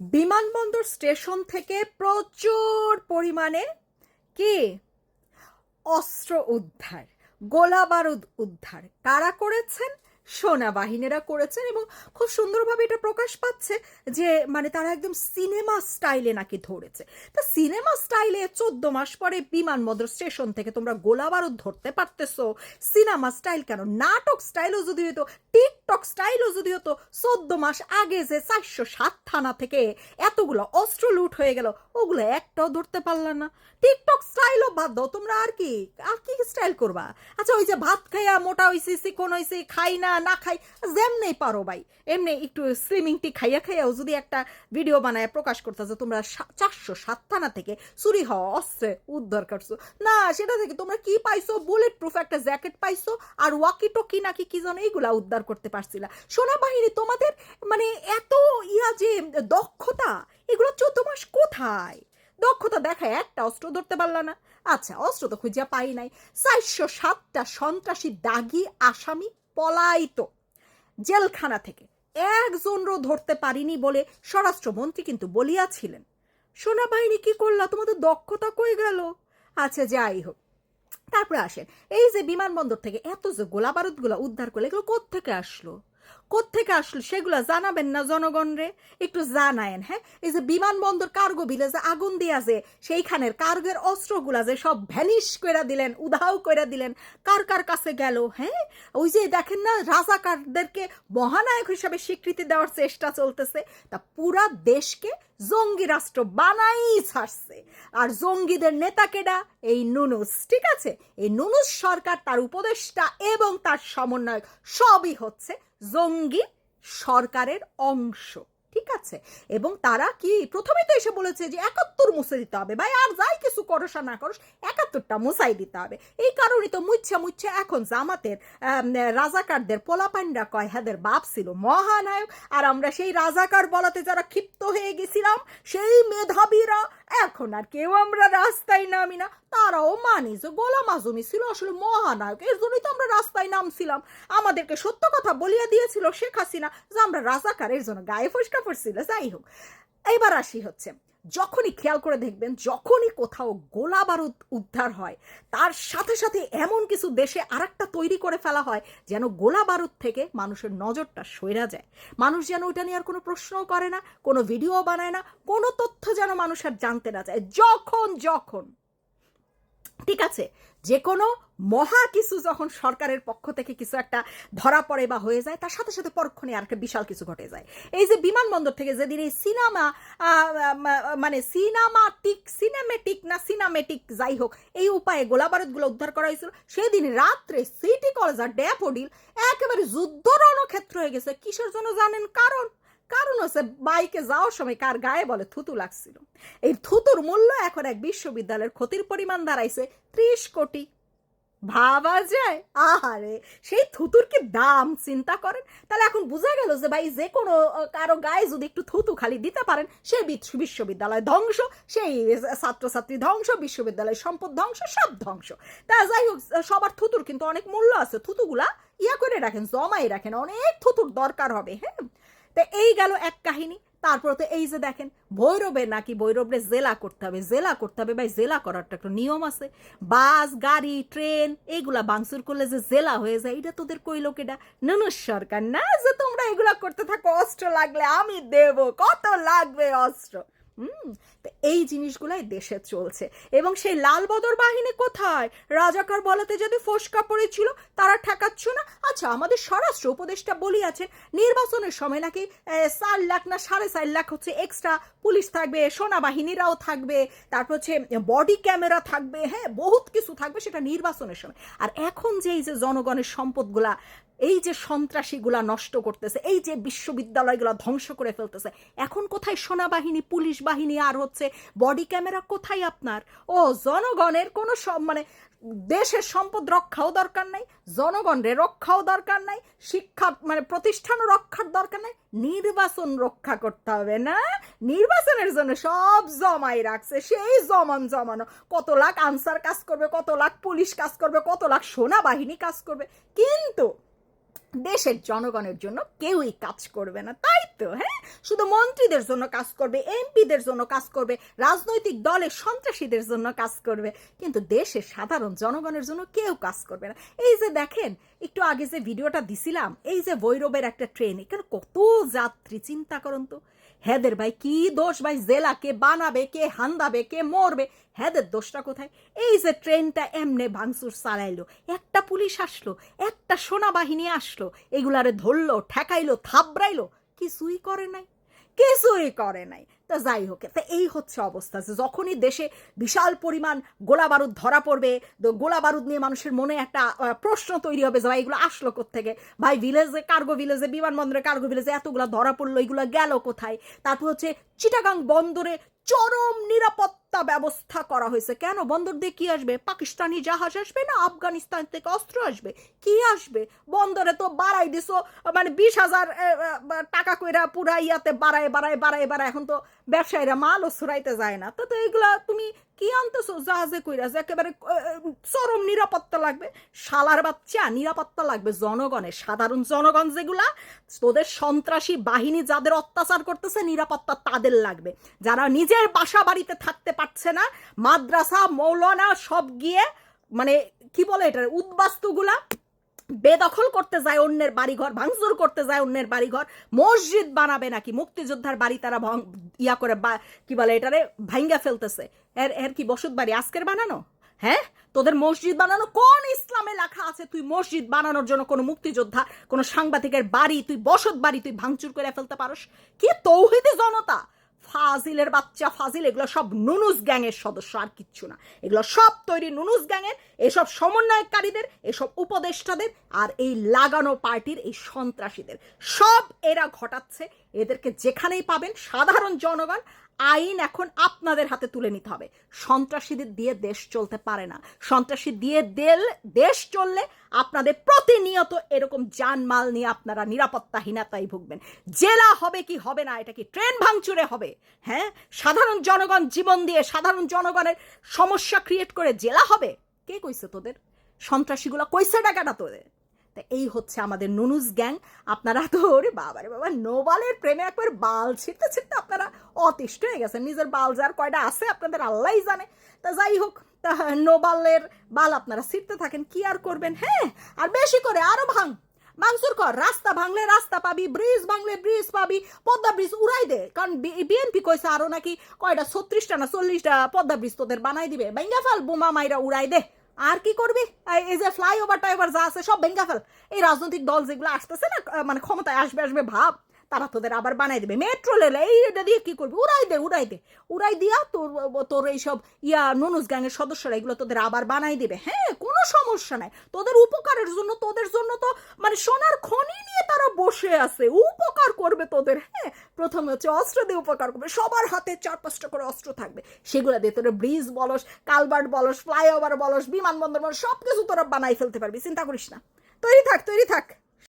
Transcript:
বিমানবন্দর স্টেশন থেকে প্রচুর পরিমাণে কি? অস্ত্র উদ্ধার গোলাবারুদ উদ্ধার। কারা করেছেন? সেনাবাহিনীরা করেছেন এবং খুব সুন্দরভাবে এটা প্রকাশ পাচ্ছে যে মানে তারা একদম সিনেমা স্টাইলে নাকি ধরেছে। তা সিনেমা স্টাইলে চোদ্দ মাস পরে বিমানবন্দর স্টেশন থেকে তোমরা গোলা বারুদ ধরতে পারতেছো। সিনেমা স্টাইল কেন? নাটক স্টাইলও যদি হতো টিকটক স্টাইলও যদি হতো, চোদ্দ মাস আগে যে চারশো সাত থানা থেকে এতগুলো অস্ত্র লুট হয়ে গেল, ওগুলো একটাও ধরতে পারলা না। টিকটক স্টাইলও বাদ দাও, তোমরা আর কি আর কি স্টাইল করবা? আচ্ছা ওই যে ভাত খাইয়া মোটা হইছি, চিকন হইছি, খাই না না খাই যেমনি পারো ভাই। এমনি একটু স্লিমিং টি খাইয়া খাইয়াও যদি একটা ভিডিও বানায় প্রকাশ করতে যে তোমরা চারশো সাত থানা থেকে চুরি হওয়া অস্ত্রে উদ্ধার করছ। না, সেটা থেকে তোমরা কি পাইছো? বুলেট প্রুফ একটা জ্যাকেট পাইছো আর ওয়াকি টকি নাকি কি যেন এইগুলা উদ্ধার করতে পারছিলা। সোনাবাহিনী তোমাদের মানে এত ইয়া যে দক্ষতা, এগুলো চোদ্দ মাস কোথায়? দক্ষতা দেখায় একটা অস্ত্র ধরতে পারলা না। আচ্ছা অস্ত্র তো খুঁজিয়া পাই নাই। চারশো সাতটা সন্ত্রাসী দাগি আসামি পলাইতো। জেলখানা থেকে একজনরও ধরতে পারিনি বলে স্বরাষ্ট্রমন্ত্রী কিন্তু বলিয়াছিলেন। সেনাবাহিনী কি করলা? তোমাদের দক্ষতা কই গেল? আচ্ছা যাই হোক। তারপরে আসেন। এই যে বিমানবন্দর থেকে এত যে গোলা বারুদগুলো উদ্ধার করলে, এগুলো কোথেকে আসলো? কোত্থেকে আসলো সেগুলো জানাবেন না জনগণরে একটু জানায়েন হ্যাঁ? এই যে বিমানবন্দর কার্গো যে আগুন দিয়া যে সেইখানের কার্গের অস্ত্রগুলা যে সব ভ্যানিশ করে দিলেন, উধাও করে দিলেন, কার কার কাছে গেল হ্যাঁ? ওই যে দেখেন না, রাজাকারদেরকে মহানায়ক হিসাবে স্বীকৃতি দেওয়ার চেষ্টা চলতেছে, তা পুরা দেশকে জঙ্গি রাষ্ট্র বানাই ছাড়ছে। আর জঙ্গিদের নেতা কেডা? এই নুনুস, ঠিক আছে? এই নুনুস সরকার তার উপদেষ্টা এবং তার সমন্বয়ক সবই হচ্ছে জঙ্গি সরকারের অংশ। ঠিক আছে। এবং তারা কি প্রথমে তো এসে বলেছে যে একাত্তর মুছে দিতে হবে, ভাই, আর যাই কিছু করস আর না করস, একাত্তরটা মুছাই দিতে হবে। এই কারণে তো মুচ্ছে মুচ্ছে এখন জামাতের রাজাকারদের পোলাপান্ডা কয় হাদের বাপ ছিল মহানায়ক, আর আমরা সেই রাজাকার বলাতে যারা ক্ষিপ্ত হয়ে গেছিলাম, সেই মেধাবীরা, এখন আর কেউ আমরা রাস্তায় নামি না। তারাও মানি যে গোলাম আজমি ছিল আসলে মহানায়ক, এর জন্যই তো আমরা রাস্তায় নামছিলাম। আমাদেরকে সত্য কথা বলিয়া দিয়েছিল শেখ হাসিনা যে আমরা রাজাকার, এর জন্য গায়ে ফসকা পড়ছিল যাই হোক। এবার আসি হচ্ছে, যখনই খেয়াল করে দেখবেন, যখনই কোথাও গোলা বারুদ উদ্ধার হয়, তার সাথে সাথে এমন কিছু দেশে আরেকটা তৈরি করে ফেলা হয়, যেন গোলা বারুদ থেকে মানুষের নজরটা সইরা যায়। মানুষ যেন ওইটা নিয়ে আর কোনো প্রশ্নও করে না, কোনো ভিডিও বানায় না, কোনো তথ্য যেন মানুষ আর জানতে না চায়। যখন যখন। ঠিক আছে যে কোনো মহা কিছু যখন সরকারের পক্ষ থেকে কিছু একটা ধরা পড়ে বা হয়ে যায়, তার সাথে সাথে পরক্ষণে আর বিশাল কিছু ঘটে যায়। এই যে বিমানবন্দর থেকে যেদিন এই সিনেমা মানে সিনেমাটিক, সিনেমেটিক না সিনেমেটিক যাই হোক, এই উপায়ে গোলাবারুদগুলো উদ্ধার করা হয়েছিল, সেদিন রাত্রে সিটি কলেজ আর ড্যাফোডিল একেবারে যুদ্ধ রণক্ষেত্র হয়ে গেছে। কিসের জন্য জানেন কারণ? কারণ হচ্ছে বাইকে যাওয়ার সময় কার গায়ে বলে থুতু লাগছিল। এই থুতুর মূল্য এখন এক বিশ্ববিদ্যালয়ের ক্ষতির পরিমাণ দাঁড়াইছে ত্রিশ কোটি। ভাবা যায়? আহারে, সেই থুতুর কি দাম চিন্তা করেন? তাহলে এখন বোঝা গেল যে ভাই যে কোনো কারও গায়ে যদি একটু থুতু খালি দিতে পারেন বিশ- বিশ্ববিদ্যালয় ধ্বংস, সেই ছাত্রছাত্রী ধ্বংস, বিশ্ববিদ্যালয় সম্পদ ধ্বংস, সব ধ্বংস। তা যাই হোক, সবার থুতুর কিন্তু অনেক মূল্য আছে। থুতুগুলা ইয়া করে রাখেন, জমাই রাখেন, অনেক থুতুর দরকার হবে হ্যাঁ? তো এই গেল এক কাহিনী। তারপর তো এই যে দেখেন ভৈরবে নাকি ভৈরবে জেলা করতে হবে, জেলা করতে হবে ভাই, জেলা করার তো একটা নিয়ম আছে। বাস, গাড়ি, ট্রেন এইগুলা বাংসুর করলে যে জেলা হয়ে যায়, এটা তোদের কই লোক এটা নুনুস সরকার, না যে তোমরা এগুলা করতে থাকো, অস্ত্র লাগলে আমি দেব, কত লাগবে অস্ত্র? হুম, তো এই জিনিসগুলাই দেশে চলছে। এবং সেই লাল বদর বাহিনী কোথায়? রাজাকার বলাতে যদি ফোসকা পড়েছিল তারা ঠেকাচ্ছ না? আচ্ছা আমাদের স্বরাষ্ট্র উপদেষ্টা বলিয়াছেন, নির্বাচনের সময় নাকি চার লাখ না সাড়ে চার লাখ হচ্ছে এক্সট্রা পুলিশ থাকবে, সেনাবাহিনীরাও থাকবে, তারপর হচ্ছে বডি ক্যামেরা থাকবে হ্যাঁ বহুত কিছু থাকবে সেটা নির্বাচনের সময়। আর এখন যে এই যে জনগণের সম্পদগুলা এই যে সন্ত্রাসীগুলা নষ্ট করতেছে, এই যে বিশ্ববিদ্যালয়গুলো ধ্বংস করে ফেলতেছে, এখন কোথায় সেনাবাহিনী, পুলিশ বাহিনী আর হচ্ছে বডি ক্যামেরা কোথায় আপনার? ও, জনগণের কোনো সব মানে দেশের সম্পদ রক্ষাও দরকার নাই, জনগণের রক্ষাও দরকার নাই, শিক্ষা মানে প্রতিষ্ঠানও রক্ষার দরকার নাই, নির্বাচন রক্ষা করতে হবে না? নির্বাচনের জন্য সব জমাই রাখছে, সেই জমান জমানো। কত লাখ আনসার কাজ করবে, কত লাখ পুলিশ কাজ করবে, কত লাখ সেনাবাহিনী কাজ করবে। কিন্তু দেশের জনগণের জন্য কেউই কাজ করবে না। তাই তো হ্যাঁ? শুধু মন্ত্রীদের জন্য কাজ করবে, এমপিদের জন্য কাজ করবে, রাজনৈতিক দলের সন্ত্রাসীদের জন্য কাজ করবে, কিন্তু দেশের সাধারণ জনগণের জন্য কেউ কাজ করবে না। এই যে দেখেন, একটু আগে যে ভিডিওটা দিছিলাম, এই যে ভৈরবের একটা ট্রেন এখানে কত যাত্রী, চিন্তা করুন তো। হেদের ভাই কি দোষ? ভাই জেলা কে বানাবে, কে হান্দাবে, কে মরবে? হেদের দোষটা কোথায়? এই যে ট্রেনটা এমনে ভাঙচুর চালাইলো, একটা পুলিশ আসলো, একটা সোনাবাহিনী আসলো, এগুলারে ধরলো, ঠেকাইলো থাবড়াইলো কিছুই করে নাই। কিছুই করে নাই। তা যাই হোক, তা এই হচ্ছে অবস্থা যে যখনই দেশে বিশাল পরিমাণ গোলা বারুদ ধরা পড়বে গোলা বারুদ নিয়ে মানুষের মনে একটা প্রশ্ন তৈরি হবে যে ভাই এগুলো আসলো থেকে ভাই ভিলেজে কার্গো ভিলেজে বিমানবন্দরে কার্গো ভিলেজে এতগুলো ধরা পড়ল, এগুলো গেল কোথায়? তারপর হচ্ছে চিটাগাং বন্দরে চরম নিরাপত্তা ব্যবস্থা করা হয়েছে। কেন? বন্দর দিয়ে কি আসবে? পাকিস্তানি জাহাজ আসবে না? আফগানিস্তান থেকে অস্ত্র আসবে? কি আসবে? বন্দরে তো বাড়াই দিছো মানে বিশ হাজার টাকা কইরা পুরা ইয়াতে বাড়ায় বাড়ায় বাড়ায় বাড়ায়। এখন তো ব্যবসায়ীরা মালও ছড়াইতে যায় না। তো তো এইগুলা তুমি কি আনতেছো জাহাজে যে একেবারে চরম নিরাপত্তা লাগবে। শালার বাচ্চা, নিরাপত্তা লাগবে জনগণের সাধারণ জনগণ যেগুলা, তোদের সন্ত্রাসী বাহিনী যাদের অত্যাচার করতেছে, নিরাপত্তা তাদের লাগবে। যারা নিজের বাসা বাড়িতে থাকতে পারছে না, মাদ্রাসা, মৌলানা সব গিয়ে মানে কি বলে এটা উদ্বাস্তুগুলা বেদখল করতে যায় অন্যের বাড়িঘর, ভাঙচুর করতে যায় অন্যের বাড়িঘর, মসজিদ বানাবে নাকি? মুক্তিযোদ্ধার বাড়ি তারা ইয়া করে কি বলে এটারে? ভাঙ্গা ফেলতেছে। এর এর কি বসত বাড়ি? আজকের বানানো? হ্যাঁ? তোদের মসজিদ বানানো কোন ইসলামে লেখা আছে? তুই মসজিদ বানানোর জন্য কোনো মুক্তিযোদ্ধা, কোনো সাংবাদিকের বাড়ি, তুই বসত বাড়ি, তুই ভাঙচুর করে ফেলতে পারস? কি তৌহিদি জনতা? ফাজিলের বাচ্চা, ফাজিল, এগুলো সব নুনুস গ্যাংয়ের সদস্য, আর কিচ্ছু না। এগুলো সব তৈরি নুনুস গ্যাংয়ের, এসব সমন্বয়কারীদের, এসব উপদেষ্টাদের, আর এই লাগানো পার্টির এই সন্ত্রাসীদের। সব এরা ঘটাচ্ছে, এদেরকে যেখানেই পাবেন সাধারণ জনগণ আইন এখন আপনাদের হাতে তুলে নিতে হবে। সন্ত্রাসীদের দিয়ে দেশ চলতে পারে না। সন্ত্রাসী দিয়ে দেল, দেশ চললে আপনাদের প্রতিনিয়ত এরকম জানমাল নিয়ে আপনারা নিরাপত্তাহীনতায় ভুগবেন। জেলা হবে কি হবে না, এটা কি ট্রেন ভাঙচুরে হবে? হ্যাঁ? সাধারণ জনগণ জীবন দিয়ে সাধারণ জনগণের সমস্যা ক্রিয়েট করে জেলা হবে? কে কইছে তোদের? সন্ত্রাসীগুলো কইছে টাকাটা তোদের? তা এই হচ্ছে আমাদের নুনুস গ্যাং। আপনারা তো ওরে বাবা রে বাবা, নোবালের প্রেমে একবার বাল ছিটতে ছিটতে আপনারা অতিষ্ঠ হয়ে গেছেন। নিজের বাল যার কয়টা আছে আপনাদের আল্লাহই জানে। তা যাই হোক, তা নোবালের বাল আপনারা ছিটতে থাকেন, কি আর করবেন? হ্যাঁ আর বেশি করে আরও ভাঙ। ভাঙচুর কর, রাস্তা ভাঙলে রাস্তা পাবি, ব্রিজ ভাঙলে ব্রিজ পাবি, পদ্মা ব্রিজ উড়াই দে। কারণ বিএনপি কইছে আরও নাকি কয়টা ছত্রিশটা না চল্লিশটা পদ্মা ব্রিজ তোদের বানাই দিবে। ভেঙ্গা ফেল, বোমা মাইরা উড়াই দে। আর কি করবি? এই- যে ফ্লাইওভার টাইভার যা আছে সব ভেঙ্গা ফেল। এই রাজনৈতিক দল যেগুলো আসতেছে না মানে ক্ষমতায় আসবে আসবে, ভাব, তারা তোদের আবার বানাই দেবে। মেট্রো রেল এই এটা দিয়ে কি করবি? উড়াই দে উড়াই দে। উড়াই দিয়া তোর তোর এইসব ইয়া নুনুস গ্যাংয়ের সদস্যরা এগুলো তোদের আবার বানাই দেবে। হ্যাঁ কোনো সমস্যা নাই। তোদের উপকারের জন্য, তোদের জন্য তো মানে সোনার খনি নিয়ে তারা বসে আছে। উপকার করবে তোদের। প্রথমে হচ্ছে অস্ত্র দিয়ে উপকার করবে। সবার হাতে চার পাঁচটা করে অস্ত্র থাকবে। সেগুলো দিয়ে তোরা ব্রিজ বলস কালভার্ট বলস, ফ্লাইওভার বলস, বিমানবন্দর বলস সব কিছু তোরা বানাই ফেলতে পারবি। চিন্তা করিস না। তৈরি থাক তৈরি থাক।